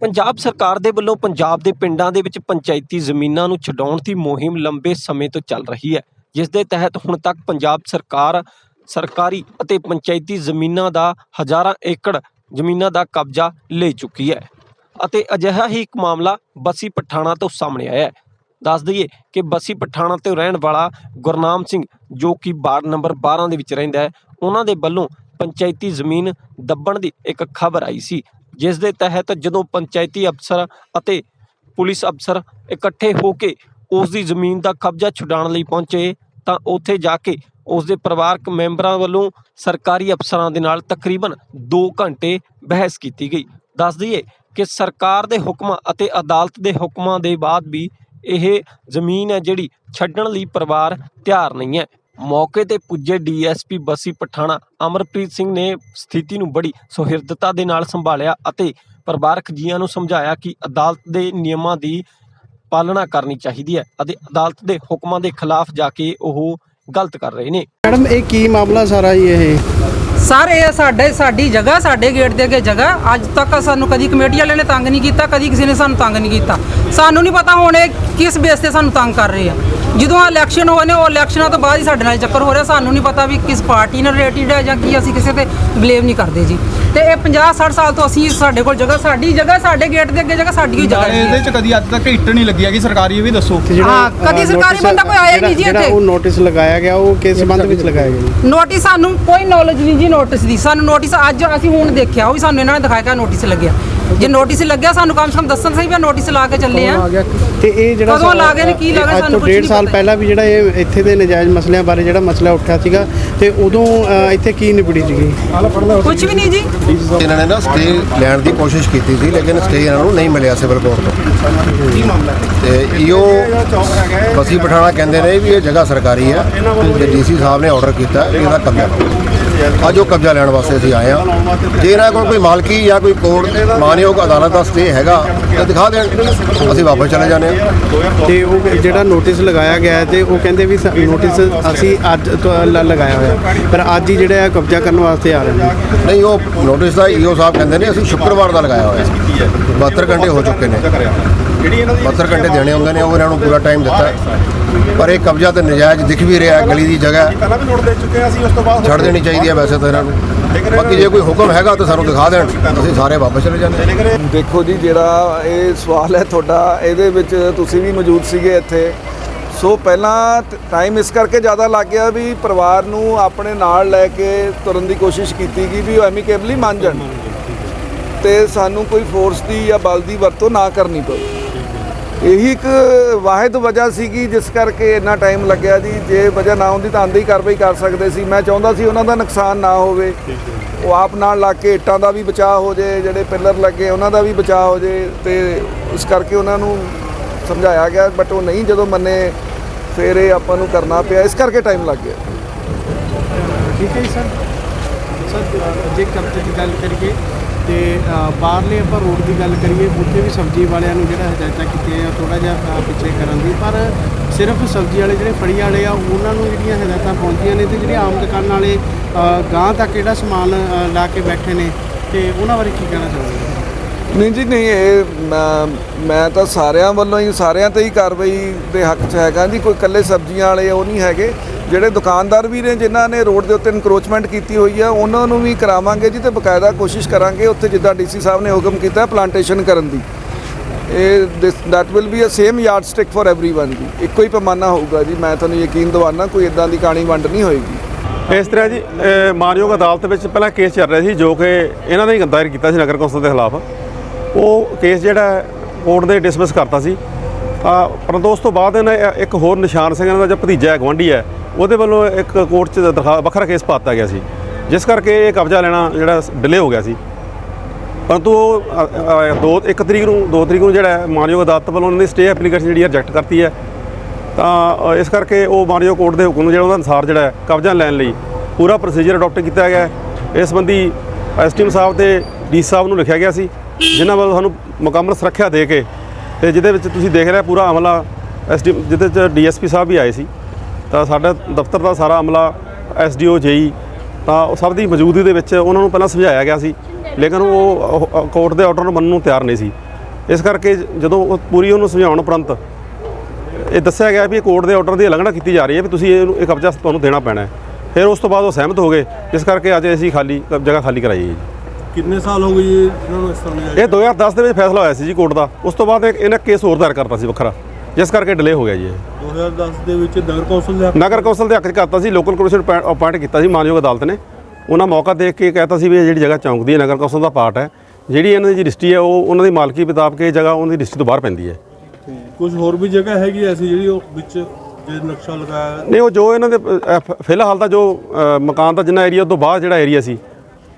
ਪੰਜਾਬ ਸਰਕਾਰ ਦੇ ਵੱਲੋਂ ਪੰਜਾਬ ਦੇ ਪਿੰਡਾਂ ਦੇ ਵਿੱਚ ਪੰਚਾਇਤੀ ਜ਼ਮੀਨਾਂ ਨੂੰ ਛਡਾਉਣ ਦੀ ਮੁਹਿੰਮ ਲੰਬੇ ਸਮੇਂ ਤੋਂ ਚੱਲ ਰਹੀ ਹੈ। ਜਿਸ ਦੇ ਤਹਿਤ ਹੁਣ ਤੱਕ ਪੰਜਾਬ ਸਰਕਾਰ, ਸਰਕਾਰੀ ਅਤੇ ਪੰਚਾਇਤੀ ਜ਼ਮੀਨਾਂ ਦਾ ਹਜ਼ਾਰਾਂ ਏਕੜ ਜ਼ਮੀਨਾਂ ਦਾ ਕਬਜ਼ਾ ਲੈ ਚੁੱਕੀ ਹੈ ਅਤੇ ਅਜਿਹਾ ਹੀ ਇੱਕ ਮਾਮਲਾ ਬਸੀ ਪਠਾਣਾ ਤੋਂ ਸਾਹਮਣੇ ਆਇਆ ਹੈ। ਦੱਸ ਦਈਏ ਕਿ ਬਸੀ ਪਠਾਣਾ ਤੋਂ ਰਹਿਣ ਵਾਲਾ ਗੁਰਨਾਮ ਸਿੰਘ, ਜੋ ਕਿ ਵਾਰਡ ਨੰਬਰ 12 ਦੇ ਵਿੱਚ ਰਹਿੰਦਾ ਹੈ, ਉਹਨਾਂ ਦੇ ਵੱਲੋਂ ਪੰਚਾਇਤੀ ਜ਼ਮੀਨ ਦੱਬਣ ਦੀ ਇੱਕ ਖਬਰ ਆਈ ਸੀ। ਜਿਸ ਦੇ ਤਹਿਤ ਜਦੋਂ ਪੰਚਾਇਤੀ ਅਫਸਰ ਅਤੇ ਪੁਲਿਸ ਅਫਸਰ ਇਕੱਠੇ ਹੋ ਕੇ ਉਸ ਦੀ ਜ਼ਮੀਨ ਦਾ ਕਬਜ਼ਾ ਛੁਡਾਉਣ ਲਈ ਪਹੁੰਚੇ, ਤਾਂ ਉੱਥੇ ਜਾ ਕੇ ਉਸ ਦੇ ਪਰਿਵਾਰਕ ਮੈਂਬਰਾਂ ਵੱਲੋਂ ਸਰਕਾਰੀ ਅਫਸਰਾਂ ਦੇ ਨਾਲ ਤਕਰੀਬਨ 2 ਘੰਟੇ ਬਹਿਸ ਕੀਤੀ ਗਈ। ਦੱਸ ਦਈਏ ਕਿ ਸਰਕਾਰ ਦੇ ਹੁਕਮਾਂ ਅਤੇ ਅਦਾਲਤ ਦੇ ਹੁਕਮਾਂ ਦੇ ਬਾਅਦ ਵੀ ਇਹ ਜ਼ਮੀਨ ਹੈ ਜਿਹੜੀ ਛੱਡਣ ਲਈ ਪਰਿਵਾਰ ਤਿਆਰ ਨਹੀਂ ਹੈ। ਮੌਕੇ ਤੇ ਪੁੱਜੇ ਡੀਐਸਪੀ ਬਸੀ ਪਠਾਣਾ। ਅਮਰਪ੍ਰੀਤ ਸਿੰਘ ਨੇ ਸਥਿਤੀ ਨੂੰ ਬੜੀ ਸੁਹਿਰਦਤਾ ਦੇ ਨਾਲ ਸੰਭਾਲਿਆ ਅਤੇ ਪਰਿਵਾਰਕ ਜੀਆਂ ਨੂੰ ਸਮਝਾਇਆ ਕਿ ਅਦਾਲਤ ਦੇ ਨਿਯਮਾਂ ਦੀ ਪਾਲਣਾ ਕਰਨੀ ਚਾਹੀਦੀ ਹੈ ਅਤੇ ਅਦਾਲਤ ਦੇ ਹੁਕਮਾਂ ਦੇ ਖਿਲਾਫ ਜਾ ਕੇ ਉਹ ਗਲਤ ਕਰ ਰਹੇ ਨੇ। ਮੈਡਮ ਇਹ ਕੀ ਮਾਮਲਾ ਸਾਰਾ ਜੀ ਇਹ? ਸਰ ਇਹ ਸਾਡੇ ਸਾਡੀ ਜਗ੍ਹਾ ਸਾਡੇ ਗੇਟ ਦੇ ਅੱਗੇ ਜਗ੍ਹਾ। ਅੱਜ ਤੱਕ ਸਾਨੂੰ ਕਦੀ ਕਮੇਟੀ ਵਾਲਿਆਂ ਨੇ ਤੰਗ ਨਹੀਂ ਕੀਤਾ ਕਦੀ ਕਿਸੇ ਨੇ ਸਾਨੂੰ ਤੰਗ ਨਹੀਂ ਕੀਤਾ। ਸਾਨੂੰ ਨਹੀਂ ਪਤਾ ਹੁਣ ਇਹ ਕਿਸ ਬੇਸ ਤੇ ਸਾਨੂੰ ਤੰਗ ਕਰ ਰਹੇ ਆ। ਜਦੋਂ ਇਲੈਕਸ਼ਨ ਹੋਏ ਨੇ ਉਹ ਇਲੈਕਸ਼ਨਾਂ ਤੋਂ ਬਾਅਦ ਹੀ ਸਾਡੇ ਨਾਲ ਚੱਕਰ ਹੋ ਰਿਹਾ। ਸਾਨੂੰ ਨਹੀਂ ਪਤਾ ਵੀ ਕਿਸ ਪਾਰਟੀ ਨਾਲ ਰਿਲੇਟਡ ਹੈ ਜਾਂ ਕੀ ਅਸੀਂ ਕਿਸੇ ਤੇ ਬਲੇਮ ਨਹੀਂ ਕਰਦੇ ਜੀ। ਤੇ ਇਹ 50 60 ਸਾਲ ਤੋਂ ਅਸੀਂ ਸਾਡੇ ਕੋਲ ਜਗ੍ਹਾ ਸਾਡੀ ਜਗ੍ਹਾ ਸਾਡੇ ਗੇਟ ਦੇ ਅੱਗੇ ਜਗ੍ਹਾ ਸਾਡੀ ਹੀ ਜਗ੍ਹਾ ਇਹਦੇ ਚ ਕਦੀ ਅੱਜ ਤੱਕ ਇੱਟ ਨਹੀਂ ਲੱਗੀ ਹੈਗੀ ਸਰਕਾਰੀ ਇਹ ਵੀ ਦੱਸੋ। ਹਾਂ, ਕਦੀ ਸਰਕਾਰੀ ਬੰਦਾ ਕੋਈ ਆਇਆ ਨਹੀਂ ਜੀ ਇੱਥੇ। ਜਿਹੜਾ ਉਹ ਨੋਟਿਸ ਲਗਾਇਆ ਗਿਆ ਉਹ ਕਿਸ ਸੰਬੰਧ ਵਿੱਚ ਲਗਾਇਆ ਗਿਆ ਜੀ? ਨੋਟਿਸ ਸਾਨੂੰ ਕੋਈ ਨੌਲੇਜ ਨਹੀਂ ਜੀ ਨੋਟਿਸ ਦੀ। ਸਾਨੂੰ ਨੋਟਿਸ ਅੱਜ ਅਸੀਂ ਹੁਣ ਦੇਖਿਆ ਉਹ ਵੀ ਸਾਨੂੰ ਇਹਨਾਂ ਨੇ ਦਿਖਾਇਆ ਕਿ ਨੋਟਿਸ ਲੱਗਿਆ। ਜੇ ਨੋਟਿਸ ਲੱਗਿਆ ਸਾਨੂੰ ਕਮ ਸੇ ਕਮ ਦੱਸਣ ਸਹੀ ਵੀ ਨੋਟਿਸ ਲਾ ਕੇ ਚੱਲੇ ਆ ਤੇ ਇਹ ਜਿਹੜਾ ਕਦੋਂ ਲਾ ਗਏ ਨੇ, ਕੀ ਲਾ ਗਏ, ਸਾਨੂੰ ਡੇਢ ਨਹੀਂ ਸਾਲ ਪਤਾ। ਪਹਿਲਾਂ ਵੀ ਜਿਹੜਾ ਇਹ ਇੱਥੇ ਦੇ ਨਜਾਇਜ਼ ਮਸਲਿਆਂ ਬਾਰੇ ਜਿਹੜਾ ਮਸਲਾ ਉੱਠਿਆ ਸੀਗਾ ਤੇ ਉਦੋਂ ਇੱਥੇ ਕੀ ਨਿਬੜੀ ਸੀਗੀ? ਕੁਝ ਵੀ ਨਹੀਂ ਜੀ। ਇਹਨਾਂ ਨੇ ਨਾ ਸਟੇ ਲੈਣ ਦੀ ਕੋਸ਼ਿਸ਼ ਕੀਤੀ ਸੀ ਲੇਕਿਨ ਸਟੇ ਇਹਨਾਂ ਨੂੰ ਨਹੀਂ ਮਿਲਿਆ ਸਿਵਲ ਕੋਰਟ ਤੋਂ। ਕੀ ਮਾਮਲਾ ਤੇ ਇਹੋ ਬਸੀ ਪਠਾਣਾ ਕਹਿੰਦੇ ਨੇ ਵੀ ਇਹ ਜਗ੍ਹਾ ਸਰਕਾਰੀ ਹੈ ਤੇ ਡੀਸੀ ਸਾਹਿਬ ਨੇ ਆਰਡਰ ਕੀਤਾ ਇਹਦਾ ਕਬਜ਼ਾ ਕਰੋ। ਅੱਜ ਉਹ ਕਬਜ਼ਾ ਲੈਣ ਵਾਸਤੇ ਅਸੀਂ ਆਏ ਹਾਂ। ਜੇ ਇਹਨਾਂ ਕੋਲ ਕੋਈ ਮਾਲਕੀ ਜਾਂ ਕੋਈ ਕੋਰਟ ਮਾਨਯੋਗ ਅਦਾਲਤ ਦਾ ਸਟੇ ਹੈਗਾ ਤਾਂ ਦਿਖਾ ਦੇਣ। ਅਸੀਂ ਵਾਪਸ ਚਲੇ ਜਾਂਦੇ ਹਾਂ। ਤੇ ਉਹ ਜਿਹੜਾ ਨੋਟਿਸ ਲਗਾਇਆ ਗਿਆ ਤੇ ਉਹ ਕਹਿੰਦੇ ਵੀ ਨੋਟਿਸ ਅਸੀਂ ਅੱਜ ਲਗਾਇਆ ਹੋਇਆ ਪਰ ਅੱਜ ਹੀ ਜਿਹੜਾ ਕਬਜ਼ਾ ਕਰਨ ਵਾਸਤੇ ਆ ਰਹੇ ਨੇ। ਨਹੀਂ ਉਹ ਨੋਟਿਸ ਦਾ ਈਓ ਸਾਹਿਬ ਕਹਿੰਦੇ ਨੇ ਅਸੀਂ ਸ਼ੁੱਕਰਵਾਰ ਦਾ ਲਗਾਇਆ ਹੋਇਆ 72 ਘੰਟੇ ਹੋ ਚੁੱਕੇ ਨੇ। 72 ਘੰਟੇ ਦੇਣੇ ਹੁੰਦੇ ਨੇ ਉਹ ਇਹਨਾਂ ਨੂੰ ਪੂਰਾ ਟਾਈਮ ਦਿੱਤਾ। ਪਰ ਇਹ ਕਬਜ਼ਾ ਤੇ ਨਜਾਇਜ਼ ਦਿਖ ਵੀ ਰਿਹਾ ਹੈ, ਗਲੀ ਦੀ ਜਗ੍ਹਾ। ਪਹਿਲਾਂ ਵੀ ਨੋਟ ਦੇ ਚੁੱਕੇ ਅਸੀਂ ਉਸ ਤੋਂ ਬਾਅਦ ਛੱਡ ਦੇਣੀ ਚਾਹੀਦੀ ਹੈ ਵੈਸੇ ਤਾਂ ਇਹਨਾਂ ਨੂੰ। ਬਾਕੀ ਜੇ ਕੋਈ ਹੁਕਮ ਹੈਗਾ ਤਾਂ ਸਾਨੂੰ ਦਿਖਾ ਦੇਣ। ਅਸੀਂ ਸਾਰੇ ਵਾਪਸ ਚਲੇ ਜਾਂਦੇ ਦੇਖੋ ਜੀ ਜਿਹੜਾ ਇਹ ਸਵਾਲ ਹੈ ਤੁਹਾਡਾ ਇਹਦੇ ਵਿੱਚ ਤੁਸੀਂ ਵੀ ਮੌਜੂਦ ਸੀਗੇ ਇੱਥੇ। ਸੋ ਪਹਿਲਾਂ ਟਾਈਮ ਇਸ ਕਰਕੇ ਜ਼ਿਆਦਾ ਲੱਗ ਗਿਆ ਵੀ ਪਰਿਵਾਰ ਨੂੰ ਆਪਣੇ ਨਾਲ ਲੈ ਕੇ ਤੁਰਨ ਦੀ ਕੋਸ਼ਿਸ਼ ਕੀਤੀ ਗਈ ਵੀ ਉਹ ਐਮੀਕੇਬਲੀ ਮੰਨ ਜਾਣ। ਤੇ ਸਾਨੂੰ ਕੋਈ ਫੋਰਸ ਦੀ ਜਾਂ ਬਲ ਦੀ ਵਰਤੋਂ ਨਾ ਕਰਨੀ ਪਵੇ। ਇਹੀ ਇੱਕ ਵਾਹਿਦ ਵਜ੍ਹਾ ਸੀਗੀ ਜਿਸ ਕਰਕੇ ਇੰਨਾ ਟਾਈਮ ਲੱਗਿਆ ਜੀ। ਜੇ ਵਜ੍ਹਾ ਨਾ ਹੁੰਦੀ ਤਾਂ ਆਂਦੀ ਕਾਰਵਾਈ ਕਰ ਸਕਦੇ ਸੀ। ਮੈਂ ਚਾਹੁੰਦਾ ਸੀ ਉਹਨਾਂ ਦਾ ਨੁਕਸਾਨ ਨਾ ਹੋਵੇ। ਉਹ ਆਪ ਨਾਲ ਲੱਗ ਕੇ ਇੱਟਾਂ ਦਾ ਵੀ ਬਚਾਅ ਹੋ ਜੇ ਜਿਹੜੇ ਪਿੱਲਰ ਲੱਗੇ ਉਹਨਾਂ ਦਾ ਵੀ ਬਚਾਅ ਹੋ ਜੇ ਤੇ ਇਸ ਕਰਕੇ ਉਹਨਾਂ ਨੂੰ ਸਮਝਾਇਆ ਗਿਆ ਬਟ ਉਹ ਨਹੀਂ ਜਦੋਂ ਮੰਨੇ ਫਿਰ ਇਹ ਆਪਾਂ ਨੂੰ ਕਰਨਾ ਪਿਆ। ਇਸ ਕਰਕੇ ਟਾਈਮ ਲੱਗ ਗਿਆ। ਠੀਕ ਹੈ ਜੀ ਸਰ। ਸਰ ਜੇ ਕਬਜ਼ੇ ਦੀ ਗੱਲ ਕਰੀਏ ਤੇ ਬਾਹਰਲੇ ਆਪਾਂ ਰੋਡ ਦੀ ਗੱਲ ਕਰੀਏ ਉੱਥੇ ਵੀ ਸਬਜ਼ੀ ਵਾਲਿਆਂ ਨੂੰ ਜਿਹੜਾ ਹਦਾਇਤਾਂ ਕੀਤੀਆਂ ਆ ਥੋੜਾ ਜਿਹਾ ਪਿੱਛੇ ਕਰਨ ਦੀ। ਪਰ ਸਿਰਫ ਸਬਜ਼ੀ ਵਾਲੇ ਜਿਹੜੇ ਫੜੀ ਵਾਲੇ ਆ ਉਹਨਾਂ ਨੂੰ ਜਿਹੜੀਆਂ ਹਦਾਇਤਾਂ ਪਹੁੰਚੀਆਂ ਨੇ ਤੇ ਜਿਹੜੇ ਆਮ ਦੁਕਾਨ ਵਾਲੇ ਅ, ਗਾਂਹ ਤੱਕ ਜਿਹੜਾ ਸਮਾਨ ਲਾ ਕੇ ਬੈਠੇ ਨੇ ਤੇ ਉਹਨਾਂ ਬਾਰੇ ਕੀ ਕਹਿਣਾ ਚਾਹੁੰਦੇ ਨਹੀਂ ਜੀ, ਨਹੀਂ, ਇਹ ਮੈਂ ਤਾਂ ਸਾਰਿਆਂ ਵੱਲੋਂ ਹੀ ਸਾਰਿਆਂ ਤੇ ਹੀ ਕਾਰਵਾਈ ਦੇ ਹੱਕ 'ਚ ਹੈਗਾ ਜੀ। ਕੋਈ ਇਕੱਲੇ ਸਬਜ਼ੀਆਂ ਵਾਲੇ ਉਹ ਨਹੀਂ ਹੈਗੇ। ਜਿਹੜੇ ਦੁਕਾਨਦਾਰ ਵੀ ਨੇ, ਜਿਨ੍ਹਾਂ ਨੇ ਰੋਡ ਦੇ ਉੱਤੇ ਇਨਕਰੋਚਮੈਂਟ ਕੀਤੀ ਹੋਈ ਆ, ਉਹਨਾਂ ਨੂੰ ਵੀ ਕਰਾਵਾਂਗੇ ਜੀ ਤੇ ਬਕਾਇਦਾ ਕੋਸ਼ਿਸ਼ ਕਰਾਂਗੇ ਉੱਥੇ ਜਿੱਦਾਂ ਡੀਸੀ ਸਾਹਿਬ ਨੇ ਹੁਕਮ ਕੀਤਾ ਪਲਾਂਟੇਸ਼ਨ ਕਰਨ ਦੀ। ਇਹ this that will be a same yard yardstick for everyone ਜੀ। ਇੱਕੋ ਹੀ ਪੈਮਾਨਾ ਹੋਊਗਾ ਜੀ। ਮੈਂ ਤੁਹਾਨੂੰ ਯਕੀਨ ਦਿਵਾਨਾ ਕੋਈ ਇਦਾਂ ਦੀ ਕਹਾਣੀ ਵੰਡ ਨਹੀਂ ਹੋਏਗੀ। ਇਸ ਤਰ੍ਹਾਂ ਜੀ ਮਾਨਯੋਗ ਅਦਾਲਤ ਵਿੱਚ ਪਹਿਲਾਂ ਕੇਸ ਚੱਲ ਰਿਹਾ ਸੀ, ਜੋ ਕਿ ਇਹਨਾਂ ਨੇ ਹੀ ਗੰਦਾਇਰ ਕੀਤਾ ਸੀ ਨਗਰ ਕੌਂਸਲ ਦੇ ਖਿਲਾਫ। ਉਹ ਕੇਸ ਜਿਹੜਾ ਕੋਰਟ ਦੇ ਡਿਸਮਿਸ ਕਰਤਾ ਸੀ। ਪਰੰਤੂ ਉਸ ਤੋਂ ਬਾਅਦ ਇਹਨਾਂ ਇੱਕ ਹੋਰ ਨਿਸ਼ਾਨ ਸਿੰਘ ਇਹਨਾਂ ਦਾ ਜੋ ਭਤੀਜਾ ਹੈ ਗਵਾਂਢੀ ਹੈ ਉਹਦੇ ਵੱਲੋਂ ਇੱਕ ਕੋਰਟ 'ਚ ਦਰਖਾ ਵੱਖਰਾ ਕੇਸ ਪਾਤਾ ਗਿਆ ਸੀ। ਜਿਸ ਕਰਕੇ ਇਹ ਕਬਜ਼ਾ ਲੈਣਾ ਜਿਹੜਾ ਡਿਲੇ ਹੋ ਗਿਆ ਸੀ। ਪਰੰਤੂ ਉਹ ਅ, ਅ, ਦੋ ਇੱਕ ਤਰੀਕ ਨੂੰ ਦੋ ਤਰੀਕ ਨੂੰ ਜਿਹੜਾ ਮਾਨਯੋਗ ਅਦਾਲਤ ਵੱਲੋਂ ਉਹਨਾਂ ਦੀ ਸਟੇ ਐਪਲੀਕੇਸ਼ਨ ਜਿਹੜੀ ਰਿਜੈਕਟ ਕਰਤੀ ਹੈ। ਤਾਂ ਇਸ ਕਰਕੇ ਉਹ ਮਾਨਯੋਗ ਕੋਰਟ ਦੇ ਹੁਕਮ ਨੂੰ ਜਿਹੜਾ ਉਹਦਾ ਅਨੁਸਾਰ ਜਿਹੜਾ ਕਬਜ਼ਾ ਲੈਣ ਲਈ ਪੂਰਾ ਪ੍ਰੋਸੀਜਰ ਅਡਾਪਟ ਕੀਤਾ ਗਿਆ ਇਸ ਸੰਬੰਧੀ ਐਸਟੀਐਮ ਸਾਹਿਬ ਤੇ ਡੀ ਸਾਹਿਬ ਨੂੰ ਲਿਖਿਆ ਗਿਆ ਸੀ। ਜਿਨ੍ਹਾਂ ਵੱਲੋਂ ਸਾਨੂੰ ਮੁਕੰਮਲ ਸੁਰੱਖਿਆ ਦੇ ਕੇ ਤੇ ਜਿਹਦੇ ਵਿੱਚ ਤੁਸੀਂ ਦੇਖ ਰਹੇ ਪੂਰਾ ਅਮਲਾ, ਐਸਡੀ ਜਿਹਦੇ ਚ ਡੀਐਸਪੀ ਸਾਹਿਬ ਵੀ ਆਏ ਸੀ, ਤਾਂ ਸਾਡਾ ਦਫ਼ਤਰ ਦਾ ਸਾਰਾ ਅਮਲਾ, ਐਸਡੀਓ, ਜੇਈ, ਤਾਂ ਉਹ ਸਭ ਦੀ ਮੌਜੂਦਗੀ ਦੇ ਵਿੱਚ ਉਹਨਾਂ ਨੂੰ ਪਹਿਲਾਂ ਸਮਝਾਇਆ ਗਿਆ ਸੀ, ਲੇਕਿਨ ਉਹ ਕੋਰਟ ਦੇ ਆਰਡਰ ਨੂੰ ਮੰਨਣ ਨੂੰ ਤਿਆਰ ਨਹੀਂ ਸੀ। ਇਸ ਕਰਕੇ ਜਦੋਂ ਉਹ ਪੂਰੀ ਉਹਨੂੰ ਸਮਝਾਉਣ ਉਪਰੰਤ ਇਹ ਦੱਸਿਆ ਗਿਆ ਵੀ ਇਹ ਕੋਰਟ ਦੇ ਆਰਡਰ ਦੀ ਉਲੰਘਣਾ ਕੀਤੀ ਜਾ ਰਹੀ ਹੈ ਵੀ ਤੁਸੀਂ ਇਹਨੂੰ, ਇਹ ਕਬਜ਼ਾ ਤੁਹਾਨੂੰ ਦੇਣਾ ਪੈਣਾ ਹੈ। ਫਿਰ ਉਸ ਤੋਂ ਬਾਅਦ ਉਹ ਸਹਿਮਤ ਹੋ ਗਏ ਜਿਸ ਕਰਕੇ ਅੱਜ ਅਸੀਂ ਖਾਲੀ, ਜਗ੍ਹਾ ਖਾਲੀ ਕਰਾਈ ਹੈ ਜੀ। ਕਿੰਨੇ ਸਾਲ ਹੋ ਗਏ ਜੀ ਇਹਨਾਂ ਨੂੰ ਇਸ ਤਰ੍ਹਾਂ ਨਜਾਇਜ਼ ਇਹ 2010 ਦੇ ਵਿੱਚ ਫੈਸਲਾ ਹੋਇਆ ਸੀ ਜੀ ਕੋਰਟ ਦਾ। ਉਸ ਤੋਂ ਬਾਅਦ ਇਹ- ਇਹਨਾਂ ਕੇਸ ਹੋਰ ਦਾਇਰ ਕਰਤਾ ਸੀ ਵੱਖਰਾ। ਜਿਸ ਕਰਕੇ ਡਿਲੇ ਹੋ ਗਿਆ ਜੀ ਇਹ। 2010 ਦੇ ਵਿੱਚ ਨਗਰ ਕੌਂਸਲ ਦੇ ਨਗਰ ਕੌਂਸਲ ਦੇ ਹੱਕ 'ਚ ਕਰਤਾ ਸੀ। ਲੋਕਲ ਕਮਿਸ਼ਨ ਅਪਾਇੰਟ ਕੀਤਾ ਸੀ ਮਾਨਯੋਗ ਅਦਾਲਤ ਨੇ। ਉਹਨਾਂ ਮੌਕਾ ਦੇਖ ਕੇ ਕਹਿਤਾ ਸੀ ਵੀ ਇਹ ਜਿਹੜੀ ਜਗ੍ਹਾ ਚੌਂਕਦੀ ਹੈ ਨਗਰ ਕੌਂਸਲ ਦਾ ਪਾਰਟ ਹੈ। ਜਿਹੜੀ ਇਹਨਾਂ ਦੀ ਰਜਿਸਟਰੀ ਹੈ ਉਹ ਉਹਨਾਂ ਦੀ ਮਾਲਕੀ ਮੁਤਾਬਕ ਇਹ ਜਗ੍ਹਾ ਉਹਨਾਂ ਦੀ ਰਜਿਸਟਰੀ ਤੋਂ ਬਾਹਰ ਪੈਂਦੀ ਹੈ। ਕੁਝ ਹੋਰ ਵੀ ਜਗ੍ਹਾ ਹੈਗੀ ਐਸੀ ਜਿਹੜੀ ਉਹ ਵਿੱਚ ਜੇ ਨਕਸ਼ਾ ਲਗਾਇਆ? ਨਹੀਂ ਉਹ ਜੋ ਇਹਨਾਂ ਦੇ ਅ, ਫਿਲਹਾਲ ਤਾਂ ਜੋ ਅ, ਮਕਾਨ ਦਾ ਜਿੰਨਾ ਏਰੀਆ ਤੋਂ ਬਾਹਰ ਜਿਹੜਾ ਏਰੀਆ ਸੀ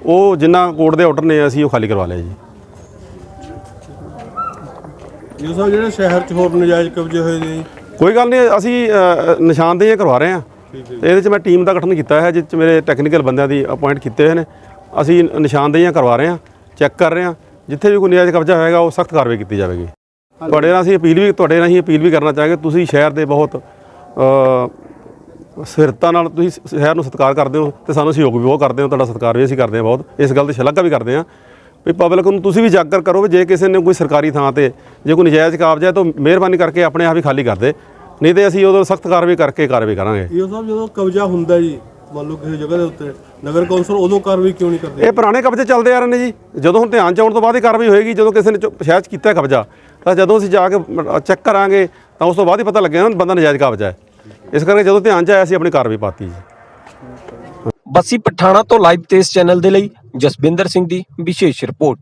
ਉਹ ਜਿੰਨਾ ਕੋਰਟ ਦੇ ਆਰਡਰ ਨੇ ਅਸੀਂ ਉਹ ਖਾਲੀ ਕਰਵਾ ਲਿਆ ਜੀ। ਇਹ ਸਭ ਜਿਹੜੇ ਸ਼ਹਿਰ 'ਚ ਹੋਰ ਨਜਾਇਜ਼ ਕਬਜ਼ੇ ਹੋਏ ਨੇ ਕੋਈ ਗੱਲ ਨਹੀਂ ਅਸੀਂ ਅ, ਨਿਸ਼ਾਨਦੇਹੀਆਂ ਕਰਵਾ ਰਹੇ ਹਾਂ। ਇਹਦੇ 'ਚ ਮੈਂ ਟੀਮ ਦਾ ਗਠਨ ਕੀਤਾ ਹੈ ਜਿਸ 'ਚ ਮੇਰੇ ਟੈਕਨੀਕਲ ਬੰਦਿਆਂ ਦੀ ਅਪਾਇੰਟ ਕੀਤੇ ਹੋਏ ਨੇ। ਅਸੀਂ ਨਿਸ਼ਾਨਦੇਹੀਆਂ ਕਰਵਾ ਰਹੇ ਹਾਂ ਚੈੱਕ ਕਰ ਰਹੇ ਹਾਂ। ਜਿੱਥੇ ਵੀ ਕੋਈ ਨਜਾਇਜ਼ ਕਬਜ਼ਾ ਹੋਏਗਾ ਉਹ ਸਖਤ ਕਾਰਵਾਈ ਕੀਤੀ ਜਾਵੇਗੀ। ਤੁਹਾਡੇ ਨਾਲ ਅਸੀਂ ਅਪੀਲ ਵੀ ਤੁਹਾਡੇ ਨਾਲ ਅਸੀਂ ਅਪੀਲ ਵੀ ਕਰਨਾ ਚਾਹਾਂਗੇ। ਤੁਸੀਂ ਸ਼ਹਿਰ ਦੇ ਬਹੁਤ ਅ, ਸਥਿਰਤਾ ਨਾਲ ਤੁਸੀਂ ਸ਼ਹਿਰ ਨੂੰ ਸਤਿਕਾਰ ਕਰਦੇ ਹੋ ਤੇ ਸਾਨੂੰ ਸਹਿਯੋਗ ਵੀ ਬਹੁਤ ਕਰਦੇ ਹੋ ਤੁਹਾਡਾ ਸਤਿਕਾਰ ਵੀ ਅਸੀਂ ਕਰਦੇ ਹਾਂ ਬਹੁਤ। ਇਸ ਗੱਲ ਦੀ ਸ਼ਲਾਘਾ ਵੀ ਕਰਦੇ ਹਾਂ। ਵੀ ਪਬਲਿਕ ਨੂੰ ਤੁਸੀਂ ਵੀ ਜਾਗਰ ਕਰੋ ਵੀ ਜੇ ਕਿਸੇ ਨੇ ਕੋਈ ਸਰਕਾਰੀ ਥਾਂ ਤੇ ਜੇ ਕੋਈ ਨਜਾਇਜ਼ ਕਾਬਜ਼ ਹੈ ਤਾਂ ਮਿਹਰਬਾਨੀ ਕਰਕੇ ਆਪਣੇ ਆਪ ਹੀ ਖਾਲੀ ਕਰ ਦੇ। ਨਹੀਂ ਤੇ ਅਸੀਂ ਉਦੋਂ ਸਖਤ ਕਾਰਵਾਈ ਕਰਕੇ ਕਾਰਵਾਈ ਕਰਾਂਗੇ। ਇਹ ਸਭ ਜਦੋਂ ਕਬਜ਼ਾ ਹੁੰਦਾ ਜੀ ਮੰਨ ਲਓ ਕਿਸੇ ਜਗ੍ਹਾ ਦੇ ਉੱਤੇ ਨਗਰ ਕੌਂਸਲ ਉਦੋਂ ਕਾਰਵਾਈ ਕਿਉਂ ਨਹੀਂ ਕਰਦੀ? ਇਹ ਪੁਰਾਣੇ ਕਬਜ਼ੇ ਚੱਲਦੇ ਆ ਰਹੇ ਨੇ ਜੀ। ਜਦੋਂ ਹੁਣ ਧਿਆਨ ਚ ਆਉਣ ਤੋਂ ਬਾਅਦ ਹੀ ਕਾਰਵਾਈ ਹੋਏਗੀ ਜਦੋਂ ਕਿਸੇ ਨੇ ਸ਼ਹਿਰ ਚ ਕੀਤਾ ਕਬਜ਼ਾ ਤਾਂ ਜਦੋਂ ਅਸੀਂ ਜਾ ਕੇ ਚੈੱਕ ਕਰਾਂਗੇ ਤਾਂ ਉਸ ਤੋਂ ਬਾਅਦ ਹੀ ਪਤਾ ਲੱਗੇਗਾ ਨਾ ਬੰਦਾ ਨਜਾਇਜ਼ ਕਬਜ਼ਾ ਹੈ। ਇਸ ਕਰਕੇ ਜਦੋਂ ਧਿਆਨ ਚ ਆਇਆ ਅਸੀਂ ਆਪਣੀ ਕਾਰਵਾਈ ਪਾਤੀ ਜੀ। ਬੱਸੀ ਪਠਾਣਾ ਤੋਂ ਲਾਈਵ ਤੇਜ਼ ਚੈਨਲ ਦੇ ਲਈ ਜਸਵਿੰਦਰ ਸਿੰਘ ਦੀ ਵਿਸ਼ੇਸ਼ ਰਿਪੋਰਟ।